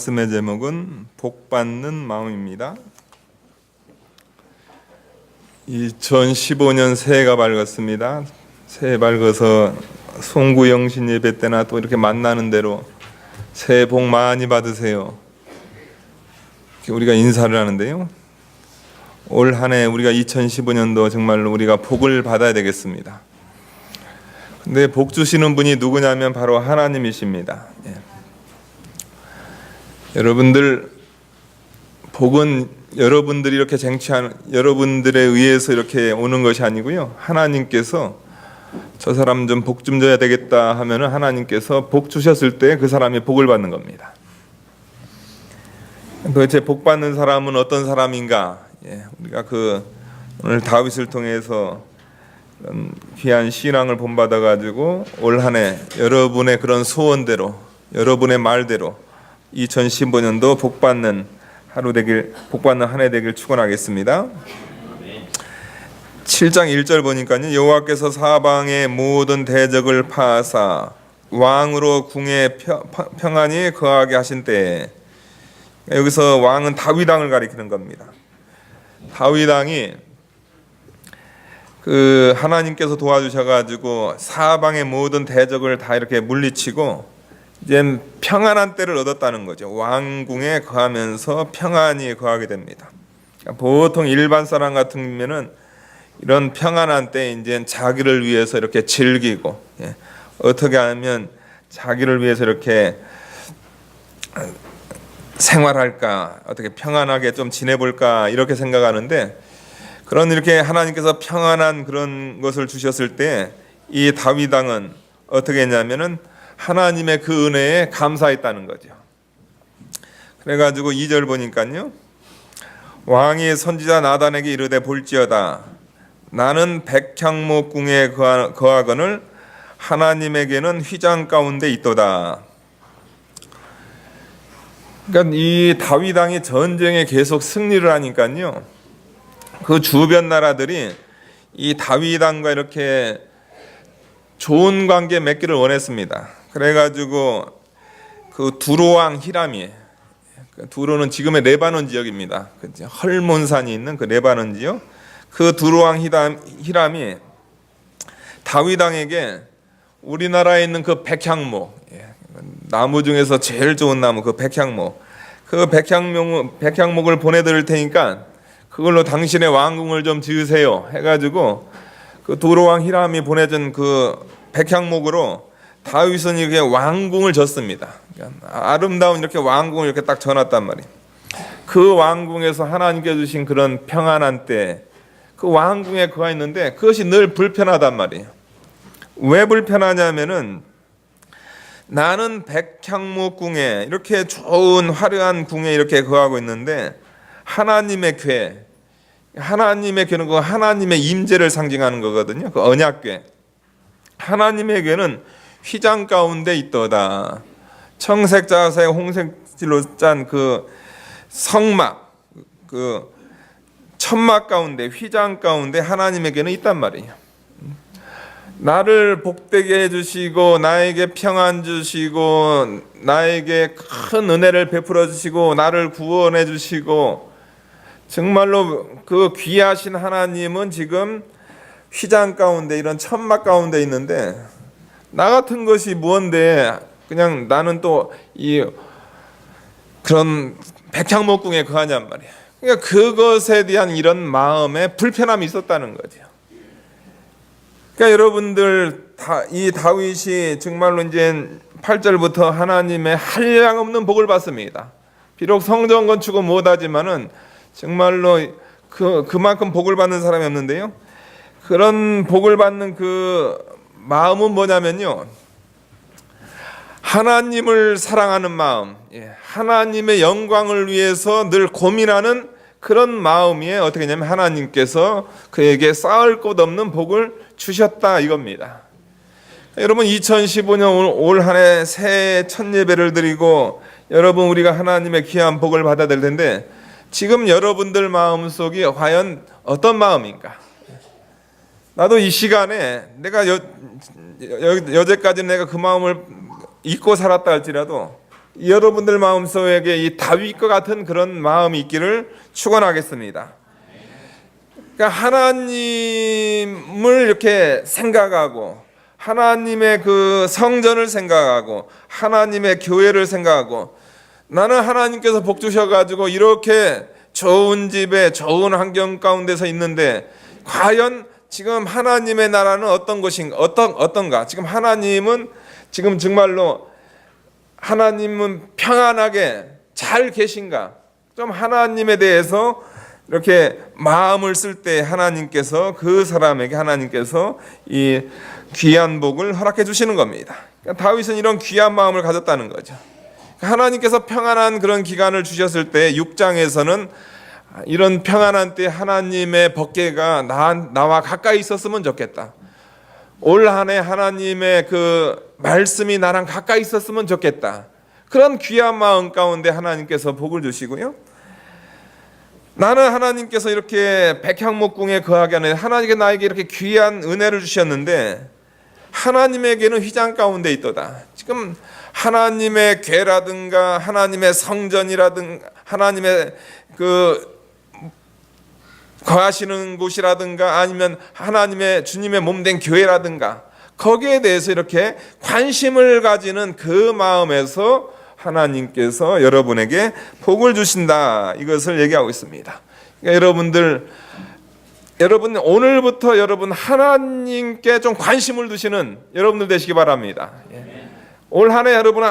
말씀의 제목은 복 받는 마음입니다. 2015년 새해가 밝았습니다. 새해 밝아서 송구영신 예배 때나 또 이렇게 만나는 대로 새해 복 많이 받으세요. 우리가 인사를 하는데요. 올 한 해 우리가 2015년도 정말로 우리가 복을 받아야 되겠습니다. 근데 복 주시는 분이 누구냐면 바로 하나님이십니다. 예. 여러분들 복은 여러분들이 이렇게 쟁취한 여러분들에 의해서 이렇게 오는 것이 아니고요. 하나님께서 저 사람 좀 복 좀 줘야 되겠다 하면은 하나님께서 복 주셨을 때 그 사람이 복을 받는 겁니다. 도대체 복 받는 사람은 어떤 사람인가? 예, 우리가 그 오늘 다윗을 통해서 그런 귀한 신앙을 본받아 가지고 올 한해 여러분의 그런 소원대로 여러분의 말대로 2015년도 복 받는 하루 되길 복 받는 한 해 되길 축원하겠습니다. 7장 1절 보니까요. 여호와께서 사방의 모든 대적을 파하사 왕으로 궁에 평- 평안히 거하게 하신 때에 여기서 왕은 다윗 왕을 가리키는 겁니다. 다윗 왕이 그 하나님께서 도와주셔 가지고 사방의 모든 대적을 다 이렇게 물리치고 이제 평안한 때를 얻었다는 거죠. 왕궁에 거하면서 평안히 거하게 됩니다. 그러니까 보통 일반 사람 같으면은 이런 평안한 때 이제 자기를 위해서 이렇게 즐기고 예, 어떻게 하면 자기를 위해서 이렇게 생활할까 어떻게 평안하게 좀 지내볼까 이렇게 생각하는데 그런 이렇게 하나님께서 평안한 그런 것을 주셨을 때 이 다윗 왕은 어떻게 했냐면은 하나님의 그 은혜에 감사했다는 거죠. 그래가지고 2절 보니까요. 왕이 선지자 나단에게 이르되 볼지어다 나는 백향목궁에 거하- 거하거늘 하나님에게는 휘장 가운데 있도다. 그러니까 이 다윗 왕이 전쟁에 계속 승리를 하니까요. 그 주변 나라들이 이 다윗 왕과 이렇게 좋은 관계 맺기를 원했습니다. 그래가지고 그 두로 왕 히람이 그 두로는 지금의 레바논 지역입니다. 그 헐몬산이 있는 그 레바논 지역. 그 두로 왕 히람, 히람이 다윗 왕에게 우리나라에 있는 그 백향목 예, 나무 중에서 제일 좋은 나무 그 백향목 그 백향목 백향목을 보내드릴 테니까 그걸로 당신의 왕궁을 좀 지으세요 해가지고 그 도로왕 히람이 보내준 그 백향목으로 다윗은 이렇게 왕궁을 졌습니다. 아름다운 이렇게 왕궁을 이렇게 딱 져놨단 말이에요. 그 왕궁에서 하나님께 주신 그런 평안한 때 그 왕궁에 그가 있는데 그것이 늘 불편하단 말이에요. 왜 불편하냐면은 나는 백향목궁에 이렇게 좋은 화려한 궁에 이렇게 거하고 있는데 하나님의 궤 하나님의 궤는 그 하나님의 임재를 상징하는 거거든요. 그 언약궤 하나님의 궤는 휘장 가운데 있도다. 청색 자색 홍색질로 짠 그 성막 그 천막 가운데 휘장 가운데 하나님에게는 있단 말이에요. 나를 복되게 해주시고 나에게 평안 주시고 나에게 큰 은혜를 베풀어 주시고 나를 구원해 주시고 정말로 그 귀하신 하나님은 지금 휘장 가운데 이런 천막 가운데 있는데 나 같은 것이 무언데 그냥 나는 또 이 그런 백향목궁에 거하냔 말이야. 그러니까 그것에 대한 이런 마음에 불편함이 있었다는 거죠. 그러니까 여러분들 다, 이 다윗이 정말로 이제 8절부터 하나님의 한량 없는 복을 받습니다. 비록 성전 건축은 못하지만은 정말로 그 그만큼 복을 받는 사람이 없는데요. 그런 복을 받는 그 마음은 뭐냐면요. 하나님을 사랑하는 마음, 예, 하나님의 영광을 위해서 늘 고민하는 그런 마음이 어떻게 냐면 하나님께서 그에게 쌓을 곳 없는 복을 주셨다 이겁니다. 여러분 2015년 올 한 해 새해 첫 예배를 드리고 여러분 우리가 하나님의 귀한 복을 받아야 될 텐데 지금 여러분들 마음 속이 과연 어떤 마음인가? 나도 이 시간에 내가 여, 여, 여태까지 내가 그 마음을 잊고 살았다 할지라도 여러분들 마음 속에 이 다윗과 같은 그런 마음이 있기를 축원하겠습니다. 그러니까 하나님을 이렇게 생각하고 하나님의 그 성전을 생각하고 하나님의 교회를 생각하고 나는 하나님께서 복 주셔 가지고 이렇게 좋은 집에 좋은 환경 가운데서 있는데 과연 지금 하나님의 나라는 어떤 것인가 어떤 어떤가 지금 하나님은 지금 정말로 하나님은 평안하게 잘 계신가 좀 하나님에 대해서 이렇게 마음을 쓸 때 하나님께서 그 사람에게 하나님께서 이 귀한 복을 허락해 주시는 겁니다. 그러니까 다윗은 이런 귀한 마음을 가졌다는 거죠. 하나님께서 평안한 그런 기간을 주셨을 때 6장에서는 이런 평안한 때 하나님의 법계가 나, 나와 가까이 있었으면 좋겠다. 올 한해 하나님의 그 말씀이 나랑 가까이 있었으면 좋겠다. 그런 귀한 마음 가운데 하나님께서 복을 주시고요. 나는 하나님께서 이렇게 백향목궁에 거하게 하는 하나님께 나에게 이렇게 귀한 은혜를 주셨는데 하나님에게는 휘장 가운데 있도다. 지금 하나님의 궤라든가 하나님의 성전이라든가 하나님의 그 거하시는 곳이라든가 아니면 하나님의 주님의 몸된 교회라든가 거기에 대해서 이렇게 관심을 가지는 그 마음에서 하나님께서 여러분에게 복을 주신다 이것을 얘기하고 있습니다. 그러니까 여러분들 여러분 오늘부터 여러분 하나님께 좀 관심을 두시는 여러분들 되시기 바랍니다. 예. 올 한해 여러분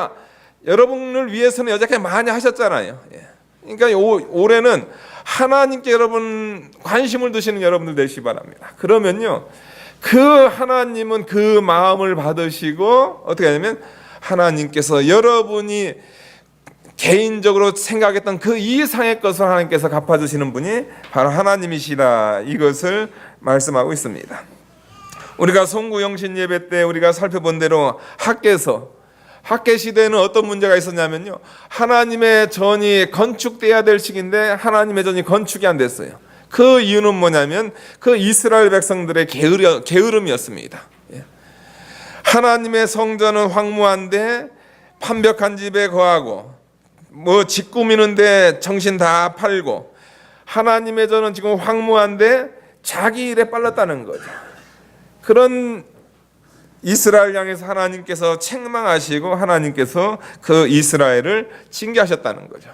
여러분을 위해서는 여태까지 많이 하셨잖아요. 예. 그러니까 오, 올해는 하나님께 여러분 관심을 두시는 여러분들 되시기 바랍니다. 그러면요. 그 하나님은 그 마음을 받으시고 어떻게 하냐면 하나님께서 여러분이 개인적으로 생각했던 그 이상의 것을 하나님께서 갚아주시는 분이 바로 하나님이시다 이것을 말씀하고 있습니다. 우리가 송구영신 예배 때 우리가 살펴본 대로 학계에서 학계 시대에는 어떤 문제가 있었냐면요. 하나님의 전이 건축돼야 될 시기인데 하나님의 전이 건축이 안 됐어요. 그 이유는 뭐냐면 그 이스라엘 백성들의 게으르, 게으름이었습니다. 예. 하나님의 성전은 황무한데 판벽한 집에 거하고 뭐집 꾸미는데 정신 다 팔고 하나님의 전은 지금 황무한데 자기 일에 빨랐다는 거죠. 그런 이스라엘 향해서 하나님께서 책망하시고 하나님께서 그 이스라엘을 징계하셨다는 거죠.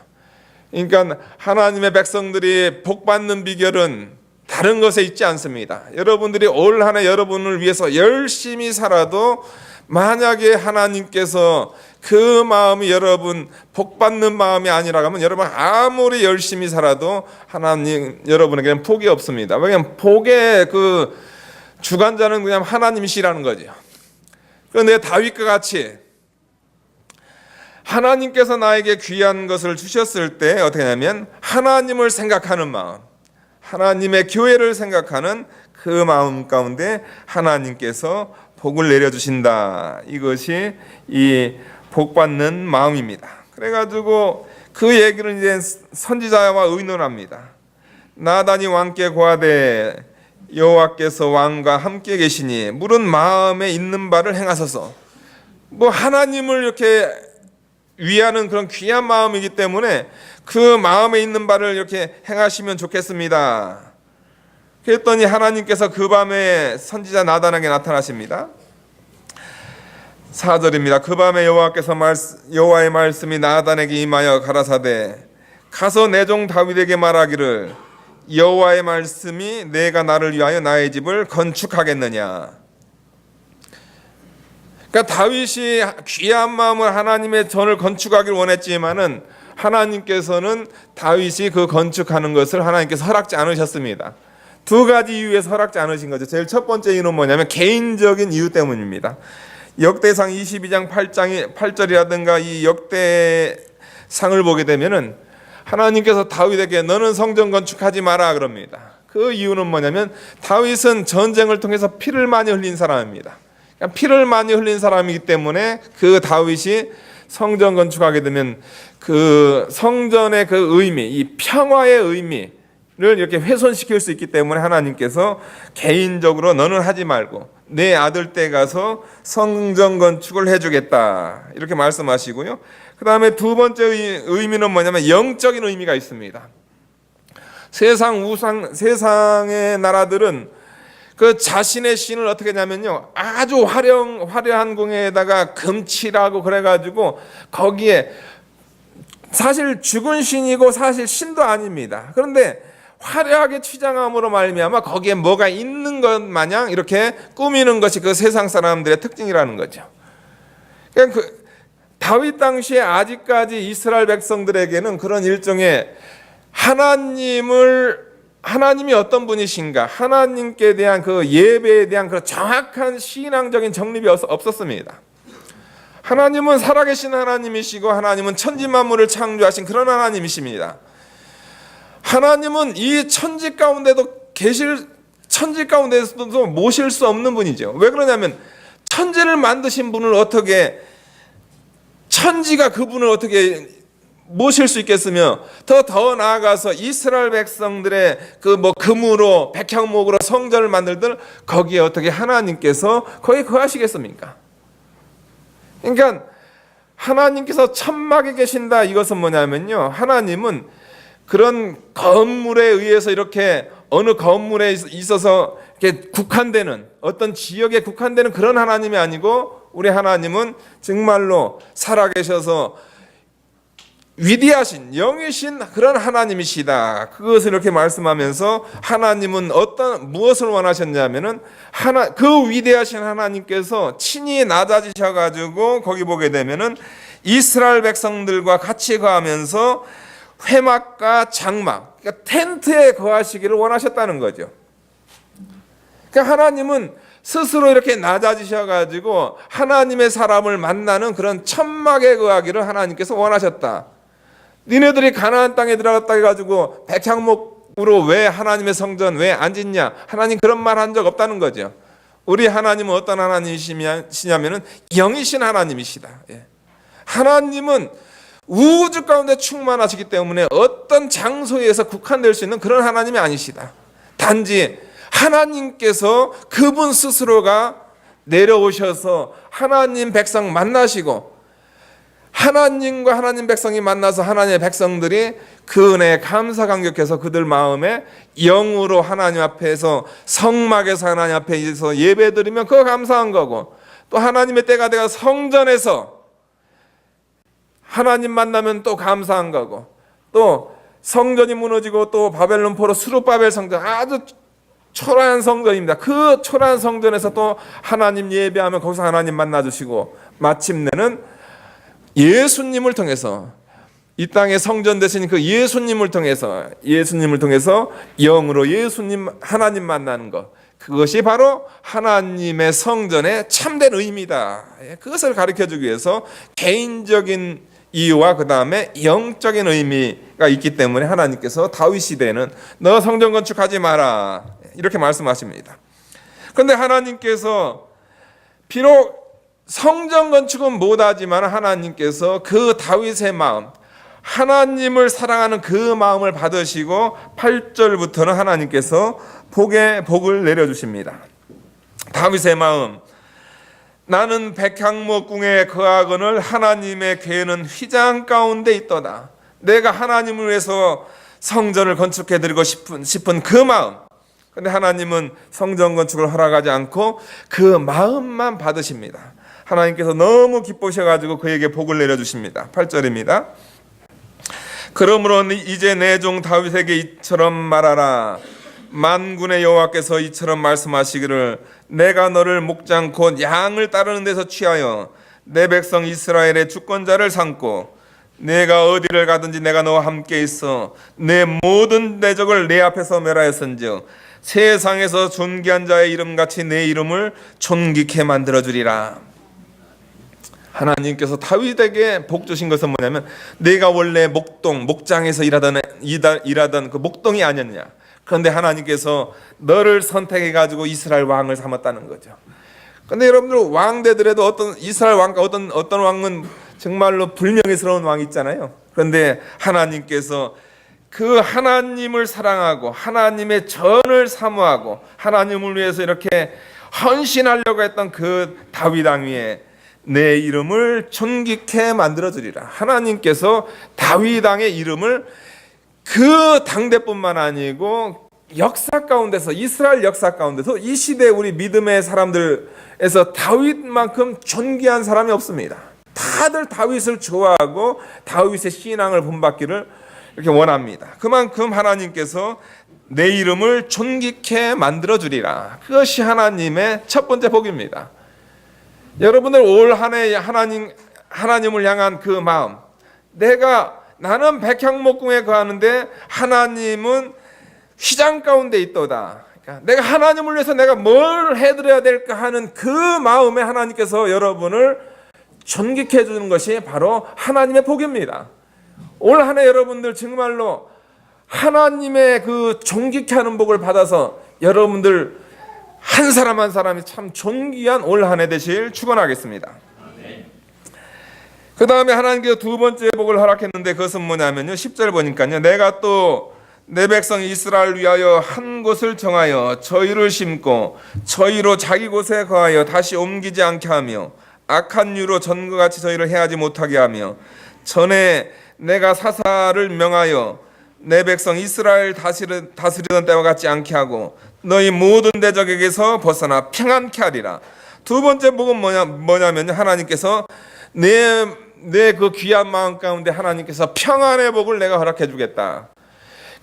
그러니까 하나님의 백성들이 복 받는 비결은 다른 것에 있지 않습니다. 여러분들이 올 한 해 여러분을 위해서 열심히 살아도 만약에 하나님께서 그 마음이 여러분 복 받는 마음이 아니라면 여러분 아무리 열심히 살아도 하나님 여러분에게는 복이 없습니다. 왜냐하면 복의 그 주관자는 그냥 하나님이시라는 거죠. 그런데 다윗과 같이 하나님께서 나에게 귀한 것을 주셨을 때 어떻게 하냐면 하나님을 생각하는 마음, 하나님의 교회를 생각하는 그 마음 가운데 하나님께서 복을 내려주신다. 이것이 이 복받는 마음입니다. 그래가지고 그 얘기를 이제 선지자와 의논합니다. 나단이 왕께 고하되 여호와께서 왕과 함께 계시니 물은 마음에 있는 바를 행하소서. 뭐 하나님을 이렇게 위하는 그런 귀한 마음이기 때문에 그 마음에 있는 바를 이렇게 행하시면 좋겠습니다. 그랬더니 하나님께서 그 밤에 선지자 나단에게 나타나십니다. 4절입니다. 그 밤에 여호와께서 여호와의 말씀이 나단에게 임하여 가라사대 가서 내 종 다윗에게 말하기를 여호와의 말씀이 내가 나를 위하여 나의 집을 건축하겠느냐. 그러니까 다윗이 귀한 마음으로 하나님의 전을 건축하길 원했지만은 하나님께서는 다윗이 그 건축하는 것을 하나님께서 허락지 않으셨습니다. 두 가지 이유에서 허락지 않으신 거죠. 제일 첫 번째 이유는 뭐냐면 개인적인 이유 때문입니다. 역대상 22장 8장이 8절이라든가 이 역대상을 보게 되면은 하나님께서 다윗에게 너는 성전 건축하지 마라 그럽니다. 그 이유는 뭐냐면 다윗은 전쟁을 통해서 피를 많이 흘린 사람입니다. 그러니까 피를 많이 흘린 사람이기 때문에 그 다윗이 성전 건축하게 되면 그 성전의 그 의미, 이 평화의 의미를 이렇게 훼손시킬 수 있기 때문에 하나님께서 개인적으로 너는 하지 말고 내 아들 때 가서 성전 건축을 해주겠다 이렇게 말씀하시고요. 그 다음에 두 번째 의미는 뭐냐면 영적인 의미가 있습니다. 세상 우상 세상의 나라들은 그 자신의 신을 어떻게 하냐면요 아주 화려한 화려한 궁에다가 금칠하고 그래가지고 거기에 사실 죽은 신이고 사실 신도 아닙니다. 그런데 화려하게 취장함으로 말미암아 거기에 뭐가 있는 것 마냥 이렇게 꾸미는 것이 그 세상 사람들의 특징이라는 거죠. 그냥 그 다윗 당시에 아직까지 이스라엘 백성들에게는 그런 일종의 하나님을 하나님이 어떤 분이신가 하나님께 대한 그 예배에 대한 그 정확한 신앙적인 정립이 없었습니다. 하나님은 살아계신 하나님이시고 하나님은 천지 만물을 창조하신 그런 하나님이십니다. 하나님은 이 천지 가운데도 계실 천지 가운데서도 모실 수 없는 분이죠. 왜 그러냐면 천지를 만드신 분을 어떻게 천지가 그분을 어떻게 모실 수 있겠으며 더 더 나아가서 이스라엘 백성들의 그 뭐 금으로 백향목으로 성전을 만들들 거기에 어떻게 하나님께서 거기 거하시겠습니까? 그러니까 하나님께서 천막에 계신다 이것은 뭐냐면요 하나님은 그런 건물에 의해서 이렇게 어느 건물에 있어서 이렇게 국한되는 어떤 지역에 국한되는 그런 하나님이 아니고 우리 하나님은 정말로 살아계셔서 위대하신 영이신 그런 하나님이시다. 그것을 이렇게 말씀하면서 하나님은 어떤 무엇을 원하셨냐면은 하나 그 위대하신 하나님께서 친히 낮아지셔 가지고 거기 보게 되면은 이스라엘 백성들과 같이 거하면서 회막과 장막, 그러니까 텐트에 거하시기를 원하셨다는 거죠. 그러니까 하나님은 스스로 이렇게 낮아지셔 가지고 하나님의 사람을 만나는 그런 천막에 거하기를 하나님께서 원하셨다. 니네들이 가나안 땅에 들어갔다 해가지고 백향목으로 왜 하나님의 성전 왜 안 짓냐? 하나님 그런 말 한 적 없다는 거죠. 우리 하나님은 어떤 하나님이시냐면은 영이신 하나님이시다. 예. 하나님은 우주 가운데 충만하시기 때문에 어떤 장소에서 국한될 수 있는 그런 하나님이 아니시다. 단지 하나님께서 그분 스스로가 내려오셔서 하나님 백성 만나시고 하나님과 하나님 백성이 만나서 하나님의 백성들이 그 은혜에 감사 감격해서 그들 마음에 영으로 하나님 앞에서 성막에서 하나님 앞에서 예배드리면 그거 감사한 거고 또 하나님의 때가 되어 성전에서 하나님 만나면 또 감사한 거고 또 성전이 무너지고 또 바벨론 포로 수르바벨 성전 아주 초라한 성전입니다. 그 초라한 성전에서 또 하나님 예배하면 거기서 하나님 만나주시고 마침내는 예수님을 통해서 이 땅의 성전 되신 그 예수님을 통해서 예수님을 통해서 영으로 예수님 하나님 만나는 것 그것이 바로 하나님의 성전의 참된 의미다. 예, 그것을 가르쳐 주기 위해서 개인적인 이유와 그 다음에 영적인 의미가 있기 때문에 하나님께서 다윗 시대에는 너 성전 건축하지 마라 이렇게 말씀하십니다. 그런데 하나님께서 비록 성전 건축은 못하지만 하나님께서 그 다윗의 마음 하나님을 사랑하는 그 마음을 받으시고 8절부터는 하나님께서 복의 복을 내려 주십니다. 다윗의 마음 나는 백향목궁에 거하거늘 하나님의 궤는 휘장 가운데 있도다. 내가 하나님을 위해서 성전을 건축해 드리고 싶은 싶은 그 마음. 근데 하나님은 성전 건축을 허락하지 않고 그 마음만 받으십니다. 하나님께서 너무 기쁘셔 가지고 그에게 복을 내려 주십니다. 8절입니다. 그러므로 이제 내 종 다윗에게 이처럼 말하라. 만군의 여호와께서 이처럼 말씀하시기를 내가 너를 목장 곧 양을 따르는 데서 취하여 내 백성 이스라엘의 주권자를 삼고 내가 어디를 가든지 내가 너와 함께 있어 내 모든 대적을 내 앞에서 멸하였은즉 세상에서 존귀한 자의 이름 같이 내 이름을 존귀케 만들어 주리라. 하나님께서 다윗에게 복 주신 것은 뭐냐면 내가 원래 목동 목장에서 일하던 일하던 그 목동이 아니었냐. 그런데 하나님께서 너를 선택해 가지고 이스라엘 왕을 삼았다는 거죠. 근데 여러분들 왕 되더라도 어떤 이스라엘 왕과 어떤 어떤 왕은 정말로 불명예스러운 왕이 있잖아요. 그런데 하나님께서 그 하나님을 사랑하고 하나님의 전을 사모하고 하나님을 위해서 이렇게 헌신하려고 했던 그 다윗 왕 위에 내 이름을 존귀케 만들어 주리라. 하나님께서 다윗 왕의 이름을 그 당대뿐만 아니고 역사 가운데서 이스라엘 역사 가운데서 이 시대 우리 믿음의 사람들에서 다윗만큼 존귀한 사람이 없습니다. 다들 다윗을 좋아하고 다윗의 신앙을 본받기를 이렇게 원합니다. 그만큼 하나님께서 내 이름을 존귀케 만들어 주리라. 그것이 하나님의 첫 번째 복입니다. 여러분들 올 한해 하나님 하나님을 향한 그 마음, 내가 나는 백향목궁에 거하는데 하나님은 휘장 가운데 있도다. 그러니까 내가 하나님을 위해서 내가 뭘 해드려야 될까 하는 그 마음에 하나님께서 여러분을 존귀케 해주는 것이 바로 하나님의 복입니다. 올 한 해 여러분들 정말로 하나님의 그 존귀케 하는 복을 받아서 여러분들 한 사람 한 사람이 참 존귀한 올 한 해 되실 축원하겠습니다. 그 다음에 하나님께서 두 번째 복을 허락했는데 그것은 뭐냐면요. 10절 보니까요. 내가 또 내 백성 이스라엘 위하여 한 곳을 정하여 저희를 심고 저희로 자기 곳에 거하여 다시 옮기지 않게 하며 악한 유로 전과 같이 저희를 해하지 못하게 하며 전에 내가 사사를 명하여 내 백성 이스라엘 다스리, 다스리던 때와 같지 않게 하고 너희 모든 대적에게서 벗어나 평안케 하리라. 두 번째 복은 뭐냐 뭐냐면 하나님께서 내 내 그 귀한 마음 가운데 하나님께서 평안의 복을 내가 허락해 주겠다.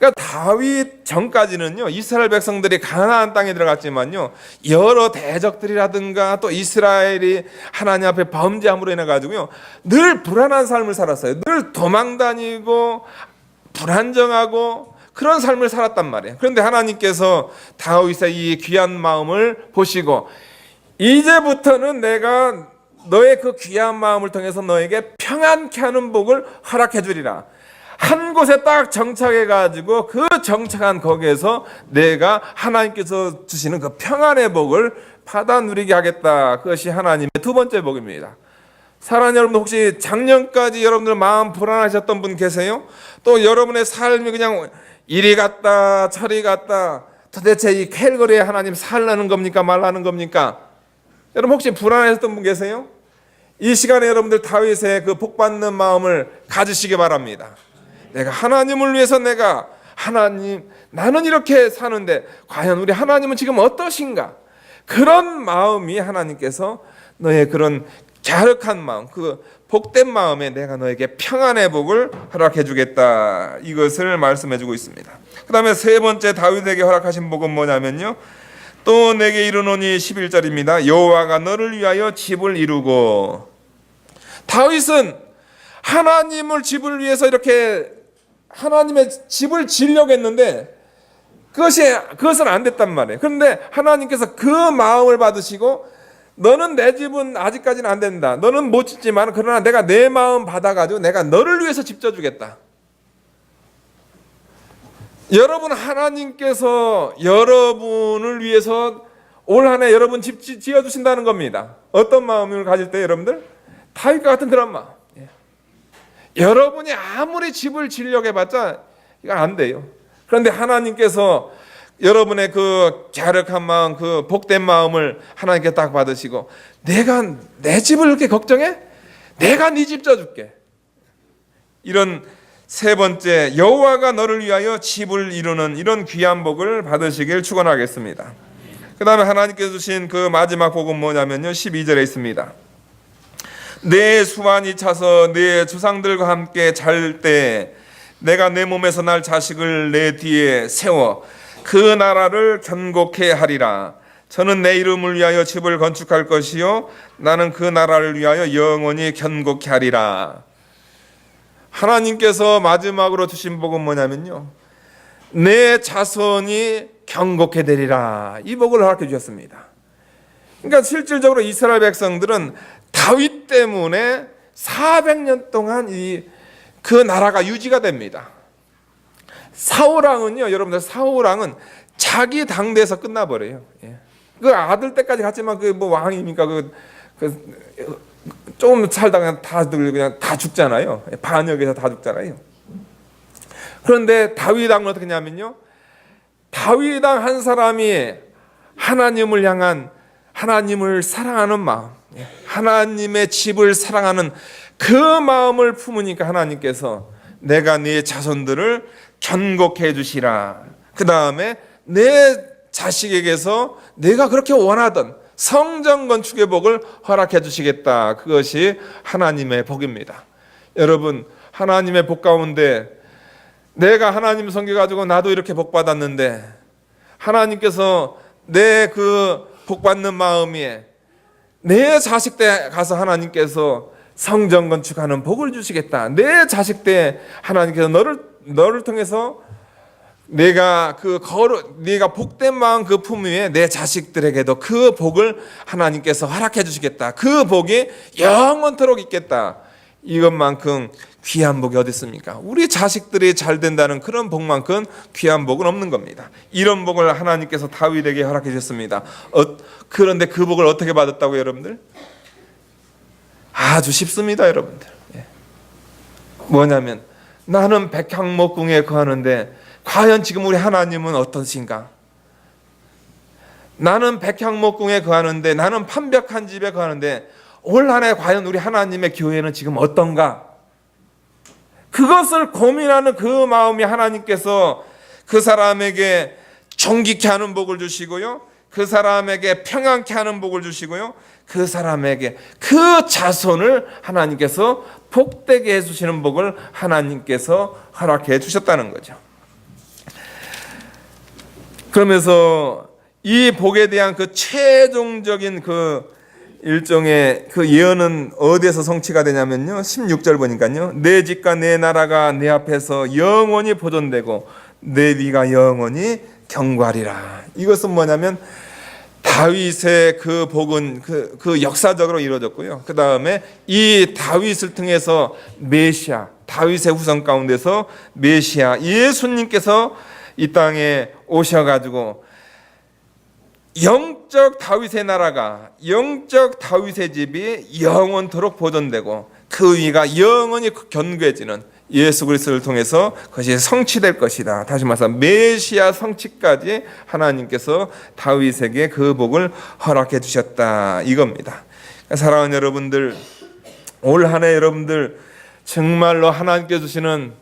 그러니까 다윗 전까지는요 이스라엘 백성들이 가나안 땅에 들어갔지만요 여러 대적들이라든가 또 이스라엘이 하나님 앞에 범죄함으로 인해 가지고요 늘 불안한 삶을 살았어요. 늘 도망다니고 불안정하고 그런 삶을 살았단 말이에요. 그런데 하나님께서 다윗의 이 귀한 마음을 보시고 이제부터는 내가 너의 그 귀한 마음을 통해서 너에게 평안케 하는 복을 허락해 주리라. 한 곳에 딱 정착해 가지고 그 정착한 거기에서 내가 하나님께서 주시는 그 평안의 복을 받아 누리게 하겠다. 그것이 하나님의 두 번째 복입니다. 사랑하는 여러분 혹시 작년까지 여러분들 마음 불안하셨던 분 계세요? 또 여러분의 삶이 그냥 이리 갔다 저리 갔다 도대체 이 캘거리에 하나님 살라는 겁니까 말라는 겁니까? 여러분 혹시 불안하셨던 분 계세요? 이 시간에 여러분들 다윗의 그 복받는 마음을 가지시기 바랍니다. 내가 하나님을 위해서 내가 하나님 나는 이렇게 사는데 과연 우리 하나님은 지금 어떠신가? 그런 마음이 하나님께서 너의 그런 갸륵한 마음, 그 복된 마음에 내가 너에게 평안의 복을 허락해 주겠다. 이것을 말씀해 주고 있습니다. 그다음에 세 번째 다윗에게 허락하신 복은 뭐냐면요. 또 내게 이르노니 11절입니다. 여호와가 너를 위하여 집을 이루고 다윗은 하나님을 집을 위해서 이렇게 하나님의 집을 지려고 했는데 그것이 그것은 안 됐단 말이에요. 그런데 하나님께서 그 마음을 받으시고 너는 내 집은 아직까지는 안 된다. 너는 못 짓지만 그러나 내가 내 마음 받아가지고 내가 너를 위해서 집 져주겠다. 여러분 하나님께서 여러분을 위해서 올 한해 여러분 집 지- 지어주신다는 겁니다. 어떤 마음을 가질 때 여러분들 다윗과 같은. 예. 여러분이 아무리 집을 지려고 해봤자 이거 안 돼요. 그런데 하나님께서 여러분의 그 갸륵한 마음, 그 복된 마음을 하나님께 딱 받으시고 내가 내 집을 그렇게 걱정해? 내가 네 집 져줄게. 이런 세 번째 여호와가 너를 위하여 집을 이루는 이런 귀한 복을 받으시길 축원하겠습니다. 그 다음에 하나님께서 주신 그 마지막 복은 뭐냐면요. 12절에 있습니다. 내 수완이 차서 내 조상들과 함께 잘 때 내가 내 몸에서 날 자식을 내 뒤에 세워 그 나라를 견고케 하리라. 저는 내 이름을 위하여 집을 건축할 것이요 나는 그 나라를 위하여 영원히 견고케 하리라. 하나님께서 마지막으로 주신 복은 뭐냐면요. 내 자손이 경고케 되리라. 이 복을 허락해 주셨습니다. 그러니까 실질적으로 이스라엘 백성들은 다윗 때문에 400년 동안 이 그 나라가 유지가 됩니다. 사울 왕은요, 여러분들 사울 왕은 자기 당대에서 끝나버려요. 예. 그 아들 때까지 갔지만 그 뭐 왕이니까 그, 그 조금 살다가 다들 그냥 다 죽잖아요. 예, 반역에서 다 죽잖아요. 그런데 다윗 왕은 어떻게 하냐면요. 다윗 왕 한 사람이 하나님을 향한 하나님을 사랑하는 마음, 예, 하나님의 집을 사랑하는 그 마음을 품으니까 하나님께서 내가 네 자손들을 견고케 해주시라. 그 다음에 내 자식에게서 내가 그렇게 원하던 성전 건축의 복을 허락해 주시겠다. 그것이 하나님의 복입니다. 여러분, 하나님의 복 가운데 내가 하나님 섬겨 가지고 나도 이렇게 복 받았는데 하나님께서 내 그 복 받는 마음에 내 자식 때 가서 하나님께서 성전 건축하는 복을 주시겠다. 내 자식 때 하나님께서 너를 너를 통해서 내가 그 거룩 네가 복된 마음 그 품 위에 내 자식들에게도 그 복을 하나님께서 허락해 주시겠다. 그 복이 영원토록 있겠다. 이것만큼 귀한 복이 어디 있습니까? 우리 자식들이 잘 된다는 그런 복만큼 귀한 복은 없는 겁니다. 이런 복을 하나님께서 다윗에게 허락해 주셨습니다. 어, 그런데 그 복을 어떻게 받았다고 여러분들? 아주 쉽습니다, 여러분들. 예. 뭐냐면 나는 백향목궁에 거하는데 과연 지금 우리 하나님은 어떠신가? 나는 백향목궁에 거하는데 나는 판벽한 집에 거하는데 올 한해 과연 우리 하나님의 교회는 지금 어떤가? 그것을 고민하는 그 마음이 하나님께서 그 사람에게 정직케 하는 복을 주시고요. 그 사람에게 평안케 하는 복을 주시고요. 그 사람에게 그 자손을 하나님께서 복되게 해주시는 복을 하나님께서 허락해 주셨다는 거죠. 그러면서 이 복에 대한 그 최종적인 그 일종의 그 예언은 어디에서 성취가 되냐면요. 16절 보니까요. 내 집과 내 나라가 내 앞에서 영원히 보존되고 내 위가 영원히 경과리라. 이것은 뭐냐면 다윗의 그 복은 그, 그 역사적으로 이루어졌고요. 그 다음에 이 다윗을 통해서 메시아, 다윗의 후손 가운데서 메시아, 예수님께서 이 땅에 오셔가지고 영적 다윗의 나라가 영적 다윗의 집이 영원토록 보존되고 그 위가 영원히 견고해지는 예수 그리스도를 통해서 그것이 성취될 것이다. 다시 말해서 메시아 성취까지 하나님께서 다윗에게 그 복을 허락해 주셨다. 이겁니다. 사랑하는 여러분들 올 한 해 여러분들 정말로 하나님께 주시는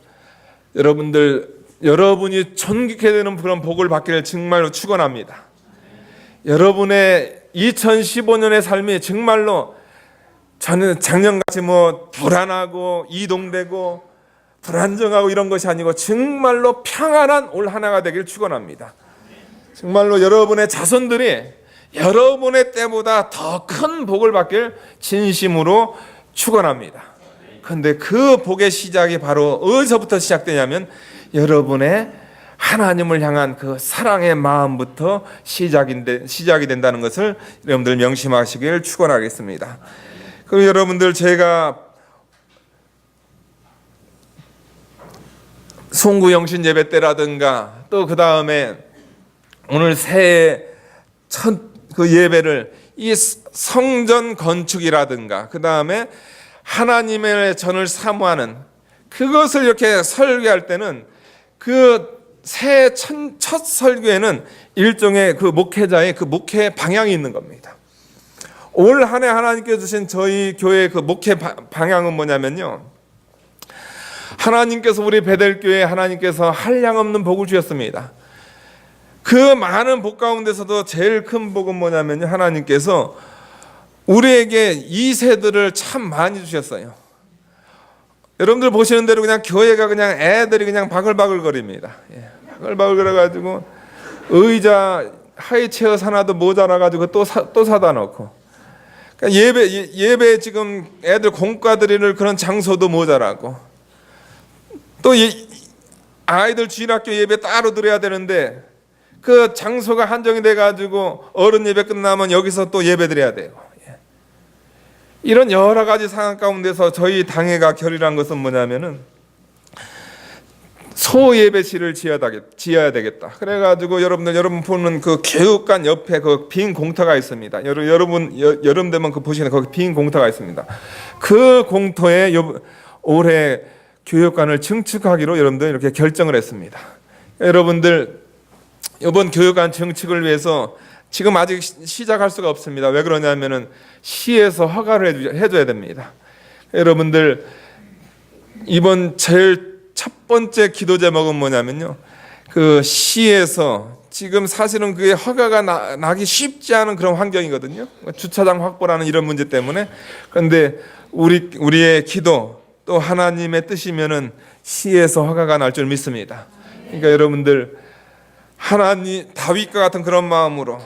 여러분들 여러분이 존귀케 되는 그런 복을 받기를 정말로 축원합니다. 여러분의 2015년의 삶이 정말로 저는 작년같이 뭐 불안하고 이동되고 불안정하고 이런 것이 아니고 정말로 평안한 올 한해가 되길 축원합니다. 정말로 여러분의 자손들이 여러분의 때보다 더 큰 복을 받길 진심으로 축원합니다. 근데 그 복의 시작이 바로 어디서부터 시작되냐면 여러분의 하나님을 향한 그 사랑의 마음부터 시작인데 시작이 된다는 것을 여러분들 명심하시길 축원하겠습니다. 그리고 여러분들 제가 송구 영신 예배 때라든가 또 그 다음에 오늘 새해 첫 그 예배를 이 성전 건축이라든가 그 다음에 하나님의 전을 사모하는 그것을 이렇게 설교할 때는 그 새 첫 설교에는 일종의 그 목회자의 그 목회 방향이 있는 겁니다. 올 한 해 하나님께서 주신 저희 교회 그 목회 바- 방향은 뭐냐면요. 하나님께서 우리 베델교회 하나님께서 한량 없는 복을 주셨습니다. 그 많은 복 가운데서도 제일 큰 복은 뭐냐면요. 하나님께서 우리에게 이 세들을 참 많이 주셨어요. 여러분들 보시는 대로 그냥 교회가 그냥 애들이 그냥 바글바글거립니다. 예, 바글바글거려가지고 의자 하이체어 하나도 모자라가지고 또, 사, 또 사다 놓고 그러니까 예배 예- 예배 지금 애들 공과 드리는 그런 장소도 모자라고 또 이- 아이들 주일학교 예배 따로 드려야 되는데 그 장소가 한정이 돼 가지고 어른 예배 끝나면 여기서 또 예배 드려야 돼요. 예. 이런 여러 가지 상황 가운데서 저희 당회가 결의한 것은 뭐냐면은 소 예배실을 지어야 되겠- 지어야 되겠다. 그래가지고 여러분들 여러분 보는 그 교육관 옆에 그 빈 공터가 있습니다. 여러, 여러분 여, 여름 되면 그 보시는 거기 빈 공터가 있습니다. 그 공터에 요, 올해 교육관을 증축하기로 여러분들 이렇게 결정을 했습니다. 여러분들 이번 교육관 증축을 위해서 지금 아직 시- 시작할 수가 없습니다. 왜 그러냐면은 시에서 허가를 해줘야 됩니다. 여러분들 이번 제일 첫 번째 기도 제목은 뭐냐면요. 그 시에서 지금 사실은 그게 허가가 나, 나기 쉽지 않은 그런 환경이거든요. 주차장 확보라는 이런 문제 때문에. 그런데 우리 우리의 기도 또 하나님의 뜻이면은 시에서 허가가 날 줄 믿습니다. 그러니까 여러분들 하나님 다윗과 같은 그런 마음으로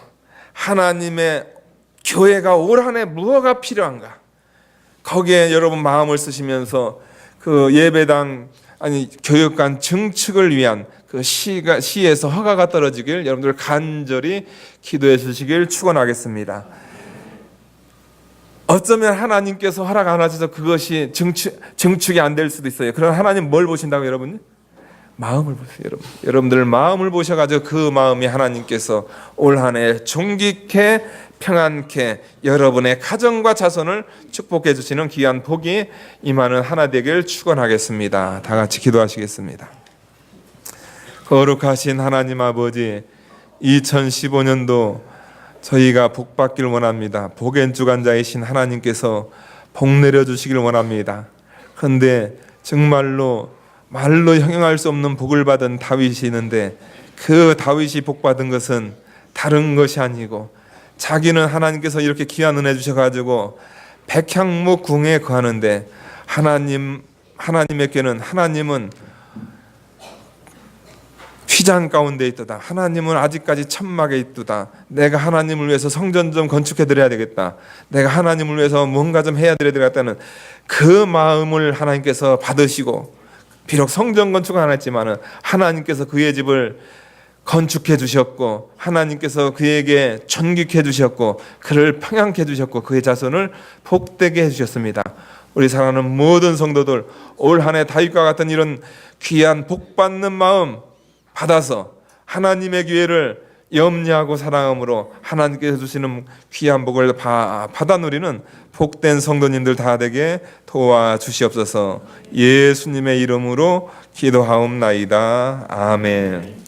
하나님의 교회가 올 한해 무엇가 필요한가 거기에 여러분 마음을 쓰시면서 그 예배당 아니 교육관 증축을 위한 그 시가 시에서 허가가 떨어지길 여러분들 간절히 기도해 주시길 축원하겠습니다. 어쩌면 하나님께서 허락 안 하셔서 그것이 증축 증축이 안 될 수도 있어요. 그럼 하나님 뭘 보신다고 여러분? 마음을 보세요, 여러분. 여러분들 마음을 보셔가지고 그 마음이 하나님께서 올 한해 존귀케 평안케 여러분의 가정과 자손을 축복해 주시는 귀한 복이 임하는 하나 되길 축원하겠습니다. 다 같이 기도하시겠습니다. 거룩하신 하나님 아버지, 2015년도 저희가 복 받길 원합니다. 복엔 주관자이신 하나님께서 복 내려 주시길 원합니다. 그런데 정말로 말로 형용할 수 없는 복을 받은 다윗이 있는데 그 다윗이 복 받은 것은 다른 것이 아니고 자기는 하나님께서 이렇게 귀한 은혜 주셔 가지고 백향목 궁에 거하는데 하나님 하나님에게는 하나님은 휘장 가운데 있도다. 하나님은 아직까지 천막에 있도다. 내가 하나님을 위해서 성전 좀 건축해 드려야 되겠다. 내가 하나님을 위해서 뭔가 좀 해야 드려야 되겠다는 그 마음을 하나님께서 받으시고 비록 성전 건축은 안 했지만은 하나님께서 그의 집을 건축해 주셨고 하나님께서 그에게 존귀케 해 주셨고 그를 평양케 해 주셨고 그의 자손을 복되게 해 주셨습니다. 우리 사랑하는 모든 성도들 올 한 해 다윗과 같은 이런 귀한 복 받는 마음 받아서 하나님의 기회를 염려하고 사랑함으로 하나님께서 주시는 귀한 복을 바- 받아 누리는 복된 성도님들 다 되게 도와 주시옵소서. 예수님의 이름으로 기도하옵나이다. 아멘.